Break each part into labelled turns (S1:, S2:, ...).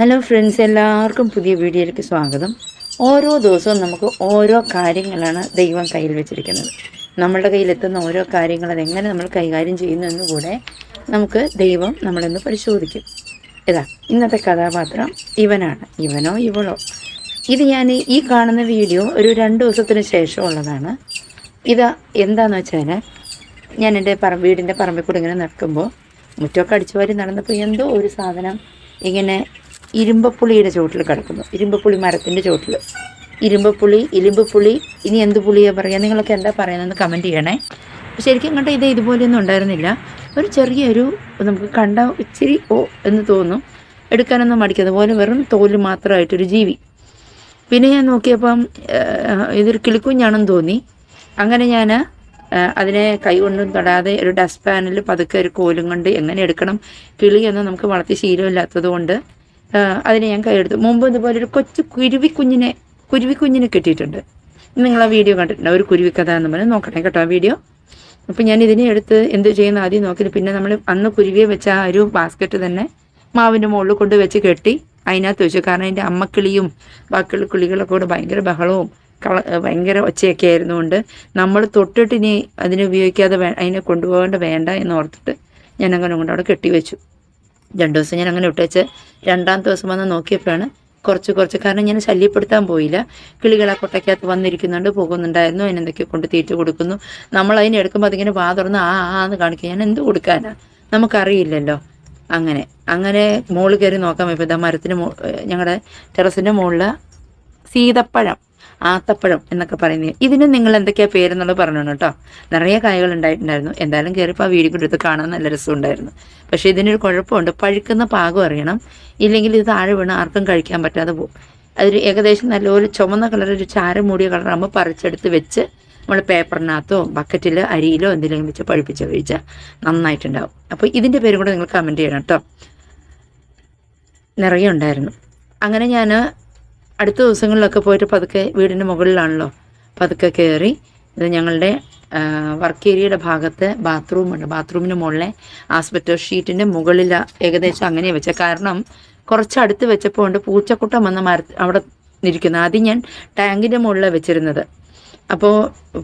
S1: Hello friends എല്ലാവർക്കും പുതിയ വീഡിയോയിലേക്ക് സ്വാഗതം. ഓരോ ദിവസവും നമുക്ക് ഓരോ കാര്യങ്ങളാണ് ദൈവം കയ്യിൽ വെച്ചിരിക്കുന്നത്. നമ്മളുടെ കയ്യിലെത്തുന്ന ഓരോ കാര്യങ്ങൾ അതെങ്ങനെ നമ്മൾ കൈകാര്യം ചെയ്യുന്നു കൂടെ നമുക്ക് ദൈവം നമ്മളെന്ന് പരിശോധിക്കും. ഇതാ ഇന്നത്തെ കഥാപാത്രം ഇവനാണ്. ഇവനോ ഇവളോ? ഇത് ഞാൻ ഈ കാണുന്ന വീഡിയോ ഒരു രണ്ട് ദിവസത്തിന് ശേഷമുള്ളതാണ് ഇതാ എന്താന്ന് വെച്ചാൽ ഞാൻ എന്റെ പറ വീടിന്റെ പറമ്പിൽ കൂടെ ഇങ്ങനെ നടക്കുമ്പോൾ മുറ്റമൊക്കെ അടിച്ചു വാരി നടന്നപ്പോൾ എന്തോ ഒരു സാധനം ഇങ്ങനെ ഇരുമ്പപ്പുളിയുടെ ചോട്ടിൽ കിടക്കുന്നു. ഇരുമ്പപ്പുളി മരത്തിന്റെ ചോട്ടിൽ ഇരുമ്പപ്പുളി ഇലിമ്പുപുളി ഇനി എന്ത് പുളിയാണ് പറയുക നിങ്ങളൊക്കെ എന്താ പറയുന്നതെന്ന് കമന്റ് ചെയ്യണേ. ശരിക്കും കണ്ട ഇത് ഇതുപോലെയൊന്നും ഉണ്ടായിരുന്നില്ല. ഒരു ചെറിയൊരു നമുക്ക് കണ്ട ഇച്ചിരി ഓ എന്ന് തോന്നും എടുക്കാനൊന്നും മടിക്കാതെ. പോലെ വെറും തോൽ മാത്രമായിട്ടൊരു ജീവി. പിന്നെ ഞാൻ നോക്കിയപ്പം ഇതൊരു കിളിക്കുഞ്ഞാണെന്ന് തോന്നി. അങ്ങനെ ഞാൻ അതിനെ കൈ കൊണ്ടും തൊടാതെ ഒരു ഡസ്റ്റ് പാനിൽ പതുക്കെ ഒരു കോലും കൊണ്ട് എങ്ങനെ എടുക്കണം? കിളിയൊന്നും നമുക്ക് വളർത്തി ശീലമില്ലാത്തത് കൊണ്ട് അതിനെ ഞാൻ കൈയെടുത്തു. മുമ്പ് ഇതുപോലെ ഒരു കൊച്ചു കുരുവിക്കുഞ്ഞിനെ കുരുവിക്കുഞ്ഞിനെ കിട്ടിയിട്ടുണ്ട്. നിങ്ങൾ ആ വീഡിയോ കണ്ടിട്ടുണ്ട്? ഒരു കുരുവിക്കഥ എന്ന് പറഞ്ഞാൽ നോക്കണേ കേട്ടോ ആ വീഡിയോ. അപ്പം ഞാൻ ഇതിനെ എടുത്ത് എന്ത് ചെയ്യുന്ന ആദ്യം നോക്കി പിന്നെ നമ്മൾ അന്ന് കുരുവിയെ വെച്ച ആ ഒരു ബാസ്ക്കറ്റ് തന്നെ മാവിന്റെ മുകളിൽ കൊണ്ട് വെച്ച് കെട്ടി അതിനകത്ത് വെച്ചു. കാരണം അതിന്റെ അമ്മക്കിളിയും ബാക്കിയുള്ള കിളികളൊക്കെ കൂടെ ഭയങ്കര ബഹളവും കള ഭയങ്കര ഒച്ചയൊക്കെ ആയിരുന്നുകൊണ്ട് നമ്മൾ തൊട്ടിട്ട് ഇനി അതിനെ ഉപയോഗിക്കാതെ അതിനെ കൊണ്ടുപോകേണ്ട വേണ്ട എന്ന് ഓർത്തിട്ട് ഞാൻ അങ്ങനെ കൊണ്ട് അവിടെ കെട്ടിവെച്ചു രണ്ട് ദിവസം ഞാൻ അങ്ങനെ ഇട്ടേച്ച് രണ്ടാമത്തെ ദിവസം വന്ന് നോക്കിയപ്പോഴാണ് കുറച്ച് കുറച്ച് കാരണം ഞാൻ ശല്യപ്പെടുത്താൻ പോയില്ല. കിളികൾ ആ കൊട്ടയ്ക്കകത്ത് വന്നിരിക്കുന്നുണ്ട് പോകുന്നുണ്ടായിരുന്നു അതിനെന്തൊക്കെ കൊണ്ട് തീറ്റ കൊടുക്കുന്നു. നമ്മൾ അതിനെ എടുക്കുമ്പോൾ അതിങ്ങനെ വാ തുറന്ന് ആ ആ എന്ന് കാണിക്കും. ഞാൻ എന്ത് കൊടുക്കാനാ? നമുക്കറിയില്ലല്ലോ. അങ്ങനെ അങ്ങനെ മുകളിൽ കയറി നോക്കാൻ പോയപ്പോൾ ഇതാ മരത്തിന് ഞങ്ങളുടെ ടെറസിന്റെ മുകളിൽ സീതപ്പഴം. ആത്തപ്പഴം എന്നൊക്കെ പറയുന്നത് ഇതിന് നിങ്ങൾ എന്തൊക്കെയാ പേരെന്നുള്ളത് പറഞ്ഞു കേട്ടോ. നിറയെ കായകൾ ഉണ്ടായിട്ടുണ്ടായിരുന്നു. എന്തായാലും കയറിപ്പോൾ ആ വീഡിയോ എടുത്ത് കാണാൻ നല്ല രസമുണ്ടായിരുന്നു. പക്ഷേ ഇതിനൊരു കുഴപ്പമുണ്ട്. പഴുക്കുന്ന പാകം അറിയണം. ഇല്ലെങ്കിൽ ഇത് താഴെ വീണ് ആർക്കും കഴിക്കാൻ പറ്റാതെ പോകും. അതൊരു ഏകദേശം നല്ലപോലെ ചുമന്ന കളർ ഒരു ചാരം മൂടിയ കളറാകുമ്പോൾ പറിച്ചെടുത്ത് വെച്ച് നമ്മൾ പേപ്പറിനകത്തോ ബക്കറ്റിൽ അരിയിലോ എന്തെങ്കിലും വെച്ച് പഴുപ്പിച്ച് കഴിച്ചാൽ നന്നായിട്ടുണ്ടാവും. അപ്പോൾ ഇതിന്റെ പേരും കൂടെ നിങ്ങൾ കമന്റ് ചെയ്യണം കേട്ടോ. നിറയെ ഉണ്ടായിരുന്നു. അങ്ങനെ ഞാൻ അടുത്ത ദിവസങ്ങളിലൊക്കെ പോയിട്ട് പതുക്കെ വീടിന്റെ മുകളിലാണല്ലോ. പതുക്കെ കയറി ഇത് ഞങ്ങളുടെ വർക്ക് ഏരിയയുടെ ഭാഗത്ത് ബാത്റൂമുണ്ട് ബാത്റൂമിന് മുകളിലെ ആസ്പെറ്റോ ഷീറ്റിന്റെ മുകളിൽ ഏകദേശം അങ്ങനെ വെച്ച. കാരണം കുറച്ച് അടുത്ത് വെച്ചപ്പോൾ ഉണ്ട് പൂച്ചക്കുട്ടം വന്ന മര അവിടെ ഇരിക്കുന്നു ആദ്യം ഞാൻ ടാങ്കിന്റെ മുകളിലാണ് വെച്ചിരുന്നത്. അപ്പോൾ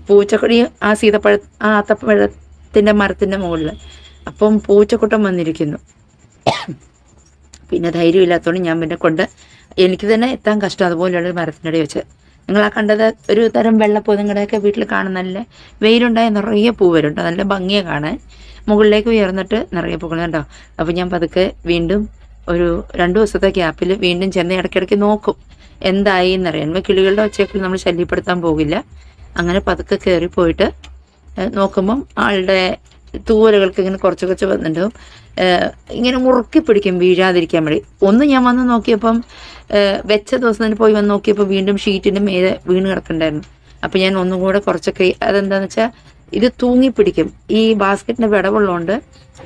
S1: പൂച്ചക്കൊടി ആ സീതപ്പഴ ആ ആത്തപ്പഴത്തിന്റെ മരത്തിന്റെ മുകളിൽ അപ്പം പൂച്ചക്കുട്ടം വന്നിരിക്കുന്നു. പിന്നെ ധൈര്യമില്ലാത്തതുകൊണ്ട് ഞാൻ പിന്നെ കൊണ്ട് എനിക്ക് തന്നെ എത്താൻ കഷ്ടം. അതുപോലെയുള്ള ഒരു മരത്തിനടി വെച്ച്. നിങ്ങൾ ആ കണ്ടത് ഒരു തരം വെള്ളപ്പൂ നിങ്ങളുടെയൊക്കെ വീട്ടിൽ കാണുന്ന നല്ല വെയിലുണ്ടായ നിറയെ പൂ വരുണ്ട് നല്ല ഭംഗിയെ കാണാൻ. മുകളിലേക്ക് ഉയർന്നിട്ട് നിറയെ പൂക്കളുണ്ടോ അപ്പോൾ ഞാൻ പതുക്കെ വീണ്ടും ഒരു രണ്ട് ദിവസത്തെ ഗ്യാപ്പിൽ വീണ്ടും ചെന്ന് ഇടയ്ക്കിടയ്ക്ക് നോക്കും. എന്തായി എന്നറിയാൻ. കിളികളുടെ ഒച്ചയൊക്കെ നമ്മൾ ശല്യപ്പെടുത്താൻ പോകില്ല. അങ്ങനെ പതുക്കെ കയറി പോയിട്ട് നോക്കുമ്പം ആളുടെ തൂവലുകൾക്ക് ഇങ്ങനെ കുറച്ച് കുറച്ച് വന്നിട്ടുണ്ടാവും ഇങ്ങനെ മുറുക്കി പിടിക്കും. വീഴാതിരിക്കാൻ വേണ്ടി. ഒന്ന് ഞാൻ വന്ന് നോക്കിയപ്പം വെച്ച ദിവസം തന്നെ പോയി വന്ന് നോക്കിയപ്പോൾ വീണ്ടും ഷീറ്റിന്റെ മേലെ വീണ് കിടക്കണ്ടായിരുന്നു അപ്പം ഞാൻ ഒന്നും കൂടെ കുറച്ചൊക്കെ അതെന്താന്ന് വെച്ചാൽ ഇത് തൂങ്ങി പിടിക്കും. ഈ ബാസ്ക്കറ്റിന്റെ വിടവുള്ളതുകൊണ്ട്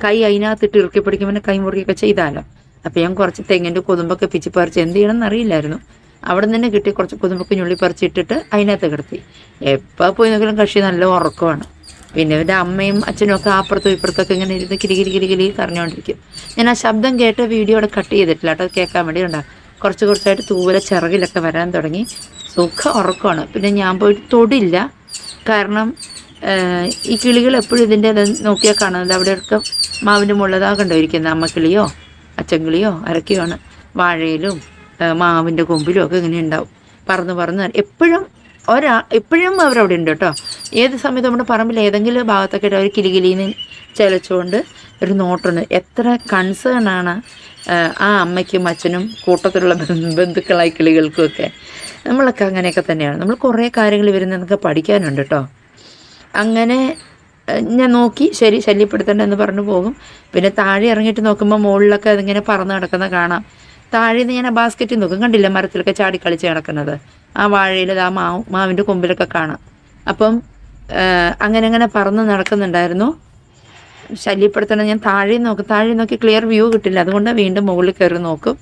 S1: കൈ അതിനകത്തിട്ട് ഇറുക്കി പിടിക്കും. പിന്നെ കൈ മുറുക്കിയൊക്കെ ചെയ്താലോ. അപ്പം ഞാൻ കുറച്ച് തെങ്ങിന്റെ കൊതുമ്പൊക്കെ പിച്ചി പറിച്ച് എന്ത് ചെയ്യണം എന്നറിയില്ലായിരുന്നു അവിടെ നിന്ന് കിട്ടി കുറച്ച് കൊതുമ്പൊക്കെ ഞുള്ളി പറിച്ചിട്ടിട്ട് അതിനകത്ത് കിടത്തി. എപ്പോൾ പോയി നോക്കിയാലും കക്ഷി നല്ല ഉറക്കമാണ്. പിന്നെ ഇവരുടെ അമ്മയും അച്ഛനും ഒക്കെ അപ്പുറത്തും ഇപ്പുറത്തൊക്കെ ഇങ്ങനെ ഇരുന്ന് കിരി കിരി കിരി കിരി കറഞ്ഞുകൊണ്ടിരിക്കും ഞാൻ ആ ശബ്ദം കേട്ട് വീഡിയോ അവിടെ കട്ട് ചെയ്തിട്ടില്ല. കേട്ടോ കേൾക്കാൻ വേണ്ടി ഉണ്ടാ കുറച്ച് കുറച്ചായിട്ട് തൂവല ചിറകിലൊക്കെ വരാൻ തുടങ്ങി. സുഖ ഉറക്കമാണ്. പിന്നെ ഞാൻ പോയിട്ട് തൊടില്ല. കാരണം ഈ കിളികൾ എപ്പോഴും ഇതിന്റെ ഇത് നോക്കിയാൽ കാണുന്നത്. അവിടെയൊക്കെ മാവിന്റെ മുള്ളതാ കണ്ടുപോയിരിക്കുന്നത്. അമ്മക്കിളിയോ അച്ചൻകിളിയോ അരക്കിയോ ആണ് വാഴയിലും മാവിന്റെ കൊമ്പിലും ഒക്കെ ഇങ്ങനെ ഉണ്ടാവും. പറന്ന് പറന്ന് എപ്പോഴും ഒരാ എപ്പോഴും അവരവിടെ ഉണ്ട് കേട്ടോ. ഏത് സമയത്ത് നമ്മുടെ പറമ്പിൽ ഏതെങ്കിലും ഭാഗത്തൊക്കെ അവർ കിലികിലിന്ന് ചിലച്ചുകൊണ്ട് ഒരു നോട്ടുണ്ട്. എത്ര കൺസേൺ ആണ് ആ അമ്മയ്ക്കും അച്ഛനും കൂട്ടത്തിലുള്ള ബന്ധുക്കളായി കിളികൾക്കുമൊക്കെ നമ്മളൊക്കെ അങ്ങനെയൊക്കെ തന്നെയാണ്. നമ്മൾ കുറേ കാര്യങ്ങൾ വരുന്നതൊക്കെ പഠിക്കാനുണ്ട് കേട്ടോ അങ്ങനെ ഞാൻ നോക്കി ശരി ശല്യപ്പെടുത്തണ്ട എന്ന് പറഞ്ഞു പോകും. പിന്നെ താഴെ ഇറങ്ങിയിട്ട് നോക്കുമ്പോൾ മുകളിലൊക്കെ അതിങ്ങനെ പറന്ന് കിടക്കുന്ന കാണാം. താഴെ നിന്ന് ഞാൻ ആ ബാസ്ക്കറ്റിൽ നോക്കും. കണ്ടില്ല മരത്തിലൊക്കെ ചാടി കളിച്ച് കിടക്കുന്നത്? ആ വാഴയിൽ ആ മാവ് മാവിന്റെ കൊമ്പിലൊക്കെ കാണാം. അപ്പം അങ്ങനെ അങ്ങനെ പറന്ന് നടക്കുന്നുണ്ടായിരുന്നു. ശല്യപ്പെടുത്തണം ഞാൻ താഴെ നോക്കും താഴെ നോക്കി ക്ലിയർ വ്യൂ കിട്ടില്ല. അതുകൊണ്ട് വീണ്ടും മുകളിൽ കയറി നോക്കും.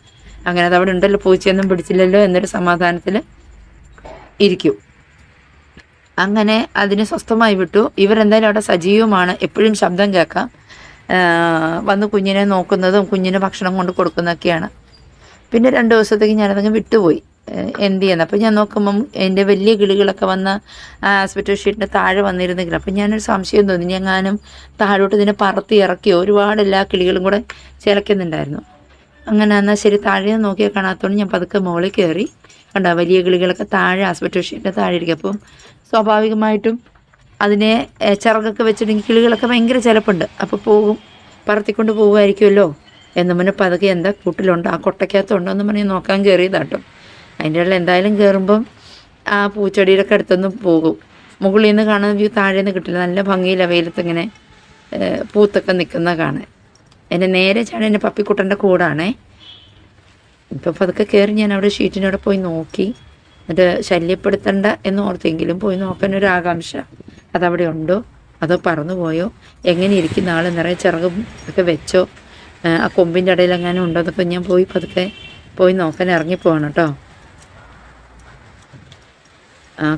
S1: അങ്ങനെ അത് അവിടെ ഉണ്ടല്ലോ പൂച്ചയൊന്നും പിടിച്ചില്ലല്ലോ എന്നൊരു സമാധാനത്തിൽ ഇരിക്കും. അങ്ങനെ അതിന് സ്വസ്ഥമായി വിട്ടു. ഇവരെന്തായാലും അവിടെ സജീവമാണ്. എപ്പോഴും ശബ്ദം കേൾക്കാം. വന്ന് കുഞ്ഞിനെ നോക്കുന്നതും കുഞ്ഞിന് ഭക്ഷണം കൊണ്ട് കൊടുക്കുന്നതൊക്കെയാണ്. പിന്നെ രണ്ട് ദിവസത്തേക്ക് ഞാനതങ്ങ് വിട്ടുപോയി. എന്ത് ചെയ്യുന്നത്. അപ്പോൾ ഞാൻ നോക്കുമ്പം എന്റെ വലിയ കിളികളൊക്കെ വന്ന ആസ്പെറ്റോ ഷീറ്റിന്റെ താഴെ വന്നിരുന്നെങ്കിൽ അപ്പം ഞാനൊരു സംശയം തോന്നി. ഞാനും താഴോട്ട് ഇതിനെ പറത്തി ഇറക്കി ഒരുപാട് എല്ലാ കിളികളും കൂടെ ചിലക്കുന്നുണ്ടായിരുന്നു അങ്ങനെ എന്നാൽ ശരി താഴെ നോക്കിയാൽ കാണാത്തതുകൊണ്ട് ഞാൻ പതുക്കെ മുകളിൽ കയറി കണ്ടോ വലിയ കിളികളൊക്കെ താഴെ ആസ്പെറ്റോ ഷീറ്റിന്റെ താഴെ ഇരിക്കും. അപ്പം സ്വാഭാവികമായിട്ടും അതിനെ ചിറകൊക്കെ വെച്ചിട്ടുണ്ടെങ്കിൽ കിളികളൊക്കെ ഭയങ്കര ചിലപ്പുണ്ട്. അപ്പോൾ പോകും പറത്തിക്കൊണ്ട് പോകുമായിരിക്കുമല്ലോ എന്ന് മുന്നേ പതുക്കെ എന്താ കൂട്ടിലുണ്ടോ ആ കൊട്ടയ്ക്കകത്തുണ്ടോ എന്ന് പറഞ്ഞ് നോക്കാൻ കയറിയതാട്ടോ അതിന്റെ ഉള്ളിൽ എന്തായാലും കയറുമ്പം ആ പൂച്ചെടിയുടെ ഒക്കെ അടുത്തൊന്നും പോകും. മുകളിൽ നിന്ന് കാണുന്ന വ്യൂ താഴെ നിന്ന് കിട്ടില്ല. നല്ല ഭംഗിയില്ല വെയിലത്ത് ഇങ്ങനെ പൂത്തൊക്കെ നിൽക്കുന്ന കാണാൻ. എന്റെ നേരെ ചാടി എന്റെ പപ്പിക്കുട്ടന്റെ കൂടാണേ. ഇപ്പം പതുക്കെ കയറി ഞാൻ അവിടെ ഷീറ്റിനോടെ പോയി നോക്കി. എന്നിട്ട് ശല്യപ്പെടുത്തണ്ട എന്ന് ഓർത്തെങ്കിലും പോയി നോക്കാൻ ഒരു ആകാംക്ഷ അതവിടെ ഉണ്ടോ? അതോ പറന്നു പോയോ? എങ്ങനെ ഇരിക്കുന്ന? ആൾ നിറയെ ചിറകും ഒക്കെ വെച്ചോ? ആ, കൊമ്പിന്റെ ഇടയിൽ എങ്ങാനും ഉണ്ടോ? അതൊക്കെ ഞാൻ പോയി പതുക്കെ പോയി നോക്കാൻ ഇറങ്ങിപ്പോവാണ് കേട്ടോ.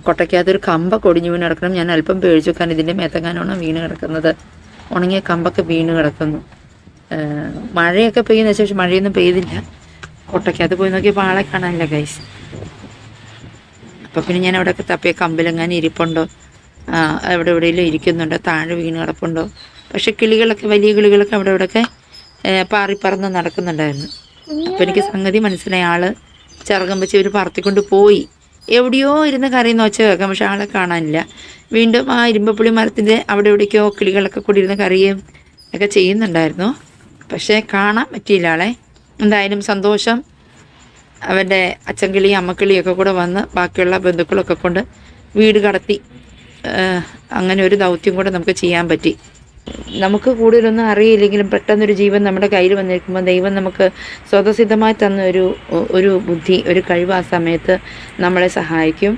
S1: കൊട്ടയ്ക്കകത്തൊരു കമ്പ കൊടിഞ്ഞു വീണ് കിടക്കണം. ഞാൻ അല്പം പേടിച്ചു കാരണം ഇതിന്റെ മേത്തങ്ങാനാണ് വീണ് കിടക്കുന്നത്. ഉണങ്ങിയ കമ്പൊക്കെ വീണ് കിടക്കുന്നു. മഴയൊക്കെ പെയ്യുന്ന ശേഷം മഴയൊന്നും പെയ്തില്ല. കൊട്ടയ്ക്കകത്ത് പോയി നോക്കിയപ്പോൾ ആളെ കാണാനില്ല കൈസ് അപ്പോൾ പിന്നെ ഞാൻ അവിടെയൊക്കെ തപ്പിയ കമ്പിലെങ്ങാനും ഇരിപ്പുണ്ടോ? അവിടെ എവിടെയെങ്കിലും ഇരിക്കുന്നുണ്ടോ? താഴെ വീണ് കിടപ്പുണ്ടോ? പക്ഷെ കിളികളൊക്കെ വലിയ കിളികളൊക്കെ അവിടെ ഇവിടെയൊക്കെ പാറിപ്പറന്ന് പാറി പറന്ന് നടക്കുന്നുണ്ടായിരുന്നു. അപ്പോൾ എനിക്ക് സംഗതി മനസ്സിലായ. ആൾ ചിറകം വെച്ച് ഇവർ പറത്തിക്കൊണ്ട് പോയി. എവിടെയോ ഇരുന്ന് കരയുന്ന ഒച്ച കേൾക്കാം പക്ഷെ ആളെ കാണാനില്ല. വീണ്ടും ആ ഇരുമ്പപ്പുളി മരത്തിന്റെ അവിടെ എവിടേക്കോ കിളികളൊക്കെ കൂടി ഇരുന്ന് കറിയും ഒക്കെ ചെയ്യുന്നുണ്ടായിരുന്നു. പക്ഷേ കാണാൻ പറ്റിയില്ല ആളെ. എന്തായാലും സന്തോഷം. അവന്റെ അച്ചൻകിളിയും അമ്മക്കിളിയൊക്കെ കൂടെ വന്ന് ബാക്കിയുള്ള ബന്ധുക്കളൊക്കെ കൊണ്ട് വീട് കടത്തി അങ്ങനെ ഒരു ദൗത്യം കൂടെ നമുക്ക് ചെയ്യാൻ പറ്റി. നമുക്ക് കൂടുതലൊന്നും അറിയില്ലെങ്കിലും പെട്ടെന്നൊരു ജീവൻ നമ്മുടെ കയ്യിൽ വന്നിരിക്കുമ്പോൾ ദൈവം നമുക്ക് സ്വതസിദ്ധമായി തന്ന ഒരു ഒരു ബുദ്ധി ഒരു കഴിവ് ആ സമയത്ത് നമ്മളെ സഹായിക്കും.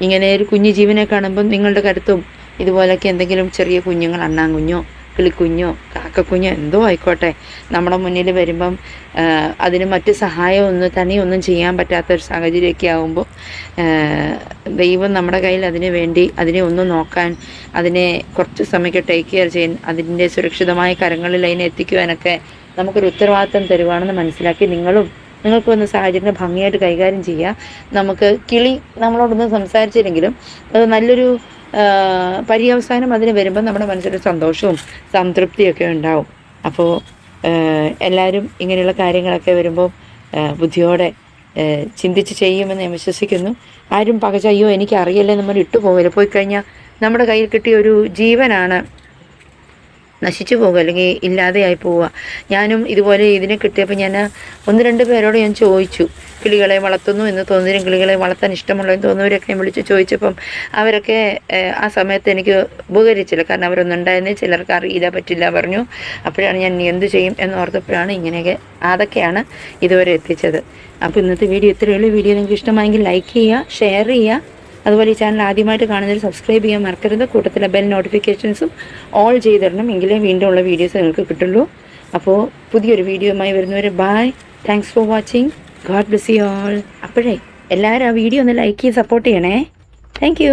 S1: ഇങ്ങനെ ഒരു കുഞ്ഞു ജീവനെ കാണുമ്പോൾ നിങ്ങളുടെ കരുത്തും ഇതുപോലൊക്കെ എന്തെങ്കിലും ചെറിയ കുഞ്ഞുങ്ങൾ അണ്ണാൻ കുഞ്ഞോ കിളിക്കുഞ്ഞോ കാക്കക്കുഞ്ഞോ എന്തോ ആയിക്കോട്ടെ. നമ്മുടെ മുന്നിൽ വരുമ്പം അതിന് മറ്റ് സഹായമൊന്നും തനിയൊന്നും ചെയ്യാൻ പറ്റാത്ത ഒരു സാഹചര്യമൊക്കെ ആകുമ്പോൾ ദൈവം നമ്മുടെ കയ്യിൽ അതിന് വേണ്ടി അതിനെ ഒന്ന് നോക്കാൻ അതിനെ കുറച്ച് സമയക്ക് ടേക്ക് കെയർ ചെയ്യാൻ അതിന്റെ സുരക്ഷിതമായ കരങ്ങളിൽ അതിനെ എത്തിക്കുവാനൊക്കെ നമുക്കൊരു ഉത്തരവാദിത്തം തരുവാണെന്ന് മനസ്സിലാക്കി നിങ്ങളും നിങ്ങൾക്ക് വന്ന സാഹചര്യത്തിന് ഭംഗിയായിട്ട് കൈകാര്യം ചെയ്യുക നമുക്ക് കിളി നമ്മളോടൊന്നും സംസാരിച്ചില്ലെങ്കിലും അത് നല്ലൊരു പര്യവസാനം അതിന് വരുമ്പോൾ നമ്മുടെ മനസ്സിൽ സന്തോഷവും സംതൃപ്തിയൊക്കെ ഉണ്ടാവും. അപ്പോൾ എല്ലാവരും ഇങ്ങനെയുള്ള കാര്യങ്ങളൊക്കെ വരുമ്പോൾ ബുദ്ധിയോടെ ചിന്തിച്ച് ചെയ്യുമെന്ന് ഞാൻ വിശ്വസിക്കുന്നു. ആരും പകച്ച അയ്യോ എനിക്ക് അറിയില്ല നമ്മൾ ഇട്ടു പോകില്ല പോയി കഴിഞ്ഞാൽ നമ്മുടെ കയ്യിൽ കിട്ടിയ ഒരു ജീവനാണ് നശിച്ചു പോകുക അല്ലെങ്കിൽ ഇല്ലാതെയായി പോവുക. ഞാനും ഇതുപോലെ ഇതിനെ കിട്ടിയപ്പോൾ ഞാൻ ഒന്ന് രണ്ട് പേരോട് ഞാൻ ചോദിച്ചു. കിളികളെ വളർത്തുന്നു എന്ന് തോന്നുന്നവരും കിളികളെ വളർത്താൻ ഇഷ്ടമുള്ളതെന്ന് തോന്നുന്നവരൊക്കെ ഞാൻ വിളിച്ച് ചോദിച്ചപ്പം അവരൊക്കെ ആ സമയത്ത് എനിക്ക് ഉപകരിച്ചില്ല. കാരണം അവരൊന്നും ഉണ്ടായിരുന്നേ ചിലർക്ക് അറിയില്ല പറ്റില്ല പറഞ്ഞു. അപ്പോഴാണ് ഞാൻ എന്ത് ചെയ്യും എന്ന് ഓർത്തപ്പോഴാണ് ഇങ്ങനെയൊക്കെ അതൊക്കെയാണ് ഇതുവരെ എത്തിച്ചത്. അപ്പോൾ ഇന്നത്തെ വീഡിയോ ഇത്രയേ വീഡിയോ നിങ്ങൾക്ക് ഇഷ്ടമായെങ്കിൽ ലൈക്ക് ചെയ്യുക ഷെയർ ചെയ്യുക. അതുപോലെ ഈ ചാനൽ ആദ്യമായിട്ട് കാണുന്നതിൽ സബ്സ്ക്രൈബ് ചെയ്യാൻ മറക്കരുത്. കൂട്ടത്തിലെ ബെൽ നോട്ടിഫിക്കേഷൻസും ഓൾ ചെയ്തിടണം. എങ്കിലേ വീണ്ടും ഉള്ള വീഡിയോസ് നിങ്ങൾക്ക് കിട്ടുള്ളൂ. അപ്പോൾ പുതിയൊരു വീഡിയോയുമായി വരുന്നവരെ bye thanks for watching God bless you all അപ്പോഴേ എല്ലാവരും ആ വീഡിയോ ഒന്ന് ലൈക്ക് ചെയ്ത് സപ്പോർട്ട് ചെയ്യണേ. താങ്ക്